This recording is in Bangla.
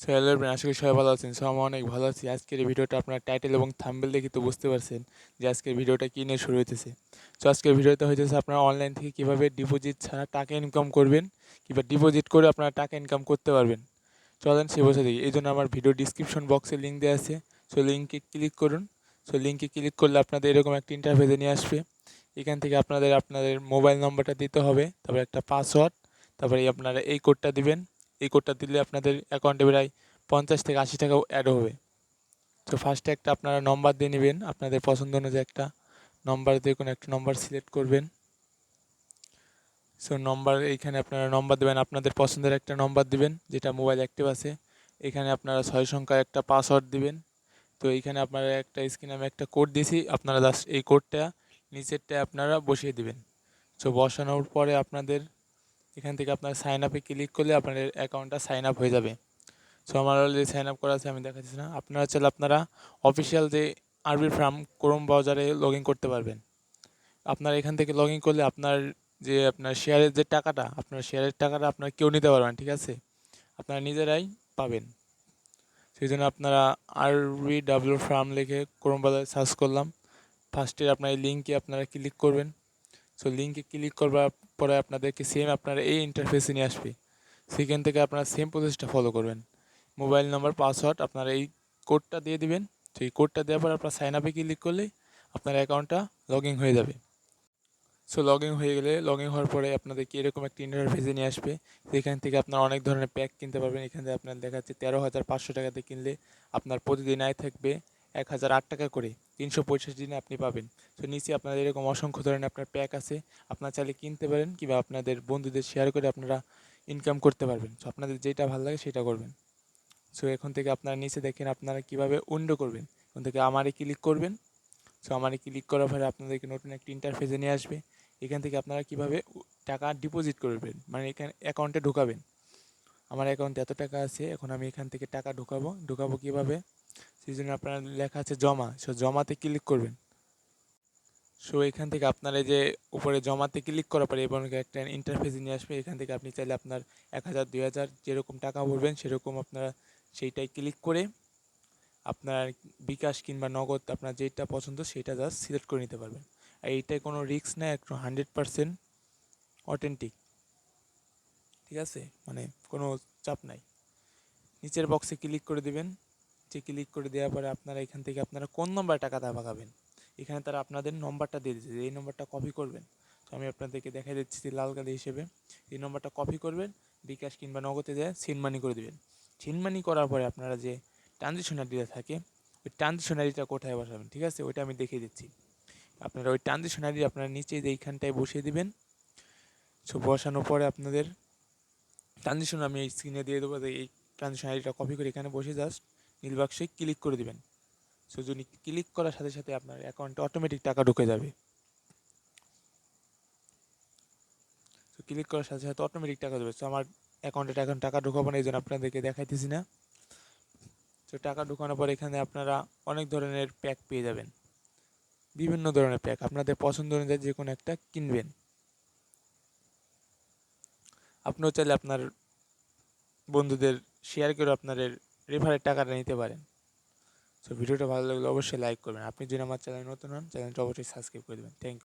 সো হ্যালো এভরিওয়ান আশা করি সবাই ভালো আছেন। সো আমি অনেক ভালো আছি। আজকের এই ভিডিওটা আপনার টাইটেল এবং থাম্বেল দেখে তো বুঝতে পারছেন যে আজকের ভিডিওটা কী নিয়ে শুরু হইতেছে। তো আজকের ভিডিওতে হইতেছে আপনারা অনলাইন থেকে কীভাবে ডিপোজিট ছাড়া টাকা ইনকাম করবেন, কিংবা ডিপোজিট করে আপনারা টাকা ইনকাম করতে পারবেন। চলেন সে বসে দেখি। এই জন্য আমার ভিডিও ডিসক্রিপশন বক্সে লিঙ্ক দেওয়া আছে। সো লিঙ্কে ক্লিক করুন। সো লিঙ্কে ক্লিক করলে আপনাদের এরকম একটা ইন্টারফেসে নিয়ে আসবে। এখান থেকে আপনাদের আপনাদের মোবাইল নম্বরটা দিতে হবে। তারপরে একটা পাসওয়ার্ড তারপরে আপনারা এই কোডটা দিবেন। এই কোডটা দিলে আপনাদের অ্যাকাউন্টে প্রায় পঞ্চাশ থেকে আশি টাকা অ্যাড হবে। তো ফার্স্টে একটা আপনারা নম্বর দিয়ে নেবেন, আপনাদের পছন্দ অনুযায়ী একটা নম্বর দিয়ে কোনো একটা নম্বর সিলেক্ট করবেন। সো নম্বর এইখানে আপনারা নম্বর দেবেন, আপনাদের পছন্দের একটা নম্বর দিবেন, যেটা মোবাইল অ্যাক্টিভ আছে। এখানে আপনারা ছয় সংখ্যার একটা পাসওয়ার্ড দিবেন। তো এইখানে আপনারা একটা স্ক্রিনে আমি একটা কোড দিয়েছি, আপনারা জাস্ট এই কোডটা নিচেরটা আপনারা বসিয়ে দিবেন। সো বসানোর পরে আপনাদের এখান থেকে আপনার সাইন আপে ক্লিক করলে আপনার অ্যাকাউন্টটা সাইন আপ হয়ে যাবে। সো আমার অলরেডি সাইন আপ করা আছে, আমি দেখাচ্ছি না। আপনারা চাইলে আপনারা অফিসিয়াল যে আরবি ফার্ম ক্রোম ব্রাউজারে লগ ইন করতে পারবেন। আপনার এখান থেকে লগ ইন করলে আপনার যে আপনার শেয়ারের যে টাকাটা, আপনার শেয়ারের টাকাটা আপনার কেউ নিতে পারবেন ঠিক আছে? আপনারা নিজেরাই পাবেন। সেই জন্য আপনারা আরবি ডাব্লিউ ফার্ম লিখে ক্রোম ব্রাউজারে সার্চ করলাম। ফার্স্টে আপনার এই লিঙ্কে আপনারা ক্লিক করবেন। সো লিঙ্কে ক্লিক করবার পরে আপনাদেরকে সেম আপনার এই ইন্টারফেসে নিয়ে আসবে। সেখান থেকে আপনারা সেম প্রসেসটা ফলো করবেন। মোবাইল নাম্বার পাসওয়ার্ড আপনারা এই কোডটা দিয়ে দিবেন। এই কোডটা দেওয়ার পর আপনার সাইন আপে ক্লিক করলেই আপনার অ্যাকাউন্টটা লগ ইন হয়ে যাবে। সো লগ ইন হয়ে গেলে লগ ইন হওয়ার পরে আপনাদেরকে এরকম একটা ইন্টারফেসে নিয়ে আসবে। সেখান থেকে আপনারা অনেক ধরনের প্যাক কিনতে পারবেন। এখান থেকে আপনার দেখা যাচ্ছে তেরো হাজার পাঁচশো টাকাতে কিনলে আপনার প্রতিদিন আয় থাকবে এক হাজার আট টাকা করে। তিনশো পঁয়ষট্টি দিনে আপনি পাবেন। তো নিচে আপনাদের এরকম অসংখ্য ধরনের আপনার প্যাক আছে। আপনার চাইলে কিনতে পারেন কিংবা আপনাদের বন্ধুদের শেয়ার করে আপনারা ইনকাম করতে পারবেন। সো আপনাদের যেটা ভালো লাগে সেটা করবেন। সো এখন থেকে আপনারা নিচে দেখেন আপনারা কীভাবে উইন্ডো করবেন। এখন থেকে আমারে ক্লিক করবেন। সো আমারে ক্লিক করার পরে আপনাদেরকে নতুন একটা ইন্টারফেসে নিয়ে আসবে। এখান থেকে আপনারা কীভাবে টাকা ডিপোজিট করবেন? মানে এখানে অ্যাকাউন্টে ঢোকাবেন। আমার অ্যাকাউন্টে এত টাকা আছে, এখন আমি এখান থেকে টাকা ঢোকাবো। ঢোকাবো কীভাবে? সেই জন্য আপনার লেখা আছে জমা। সো জমাতে ক্লিক করবেন। সো এখান থেকে আপনার এই যে উপরে জমাতে ক্লিক করার পরে এবং একটা ইন্টারফেস নিয়ে আসবে। এখান থেকে আপনি চাইলে আপনার এক হাজার, দুই হাজার যেরকম টাকা ভরবেন সেরকম আপনারা সেইটাই ক্লিক করে আপনার বিকাশ কিংবা নগদ আপনার যেটা পছন্দ সেটা জাস্ট সিলেক্ট করে নিতে পারবেন। আর এইটাই কোনো রিস্ক নেই, একটু হান্ড্রেড পারসেন্ট অথেন্টিক ঠিক আছে? মানে কোনো চাপ নাই। নিচের বক্সে ক্লিক করে দিবেন। যে ক্লিক করে দেওয়ার পরে আপনারা এখান থেকে আপনারা কোন নম্বর টাকাটা পাকাবেন এখানে তারা আপনাদের নম্বরটা দিয়ে দিচ্ছে এই নম্বরটা কপি করবেন। তো আমি আপনাদেরকে দেখাই দিচ্ছি যে লাল কালি হিসেবে। এই নম্বরটা কপি করবেন, বিকাশ কিংবা নগদে যায় সিন মানি করে দেবেন। সিন মানি করার পরে আপনারা যে ট্রানজিশনারিটা থাকে, ওই ট্রানজিশনারিটা কোথায় বসাবেন, ঠিক আছে? ওইটা আমি দেখিয়ে দিচ্ছি। আপনারা ওই ট্রানজিশনারি আপনারা নিচে এইখানটায় বসিয়ে দিবেন, সো বসানোর পরে আপনাদের ট্রানজিশন আমি এই স্ক্রিনে দিয়ে দেবো এই ট্রানজিশনারিটা কপি করে এখানে বসে জাস্ট নীল বাক্সে ক্লিক করে দিবেন। সো যদি ক্লিক করার সাথে সাথে আপনার অ্যাকাউন্টে অটোমেটিক টাকা ঢুকে যাবে। তো ক্লিক করার সাথে সাথে অটোমেটিক টাকা দেবে সো আমার অ্যাকাউন্টে এখন টাকা ঢুকাবো না, এই জন্য আপনাদেরকে দেখাইতেছি না। তো টাকা ঢুকানোর পর এখানে আপনারা অনেক ধরনের প্যাক পেয়ে যাবেন। বিভিন্ন ধরনের প্যাক আপনাদের পছন্দ অনুযায়ী যে কোনো একটা কিনবেন। আপনিও চাইলে আপনার বন্ধুদের শেয়ার করে আপনাদের রেফারের টাকাটা নিতে পারেন। সো ভিডিওটা ভালো লাগলে অবশ্যই লাইক করবেন। আপনি যদি আমার চ্যানেল নতুন হন চ্যানেলটা অবশ্যই সাবস্ক্রাইব করে দেবেন। Thank you